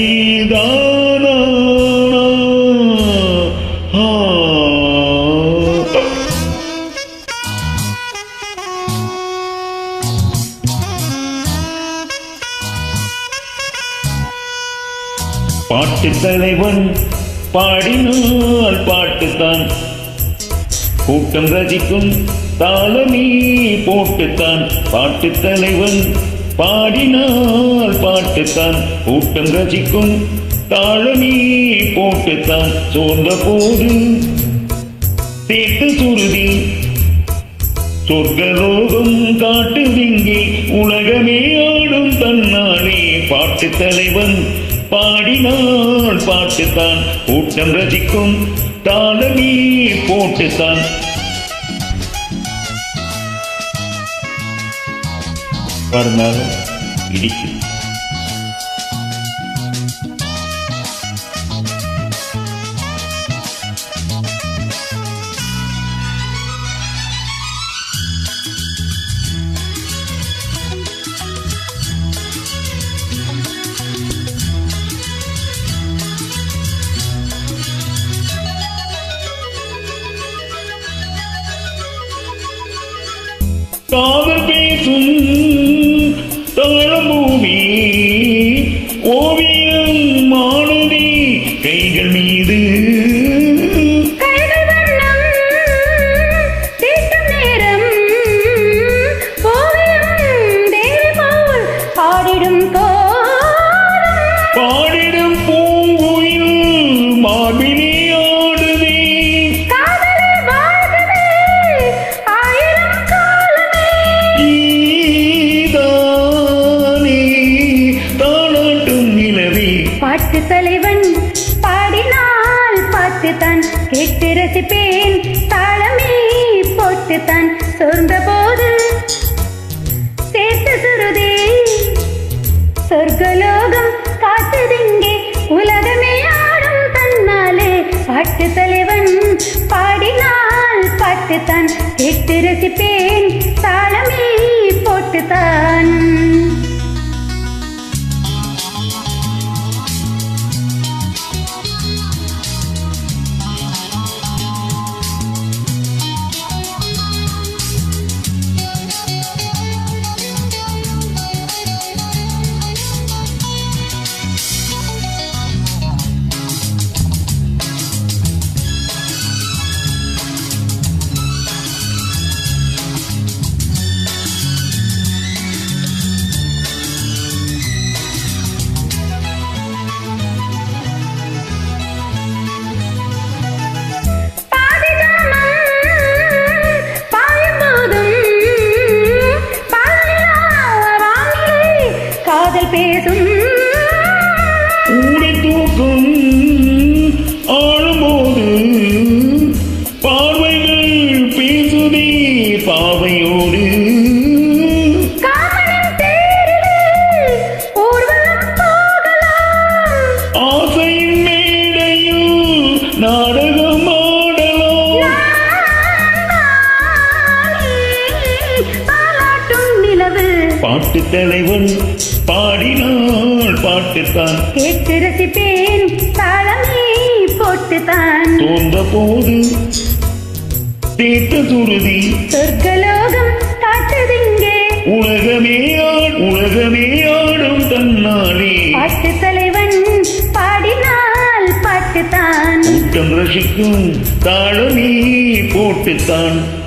சரிதானா பாட்டு தலைவன் பாடினால் பாட்டுத்தான் கூட்டம் ரசிக்கும் தாளமீ போட்டுத்தான் பாட்டு தலைவன். பாடினால் பாட்டுத்தான் கூட்டம் ரசிக்கும் தாழமீ போட்டுத்தான் சோர்ந்த போது. தேட்டு சுருதி சொர்க்கலோகம் காட்டுதிங்கே உலகமே ஆடும் தன்னாலே பாட்டு தலைவன். பாடினால் பாட்டுத்தான் கூட்டம் ரசிக்கும் தாளமீ போட்டுத்தான் பாருந்தாலும் இடிக்கும் காதல் பேசும் தாழம்பூமி ஓவியம் மாணவி கைகள் மீது. பாடிடும் கோ பாட்டு தலைவன். பாடினால் பாட்டுத்தான் கேட்டு ரசிப்பேன். தாளமே போட்டுத்தான் சொர்ந்த போது சேர்த்து சுருதே. சொர்க்கலோகம் காத்துதிங்கே உலகமே ஆடும் தன்னாலே பாட்டு தலைவன். பாடினால் பாட்டுத்தான் கேட்டு ரசிப்பேன். தாளமே போட்டுத்தான் பாட்டு தலைவன் பாடினால் பாட்டுத்தான். கேட்டு ரசிப்பேன் தாளமே போட்டுத்தான். தோன்ற போது தேட்ட சுருதி சொர்க்கலோகம் காட்டுதிங்கே உலகமே ஆ- உலகமே ஆடும் தன்னாலே. பாட்டு தலைவன் பாடினால் பாட்டுத்தான். கூட்டம் ரசிக்கும் தாளமே போட்டுத்தான்.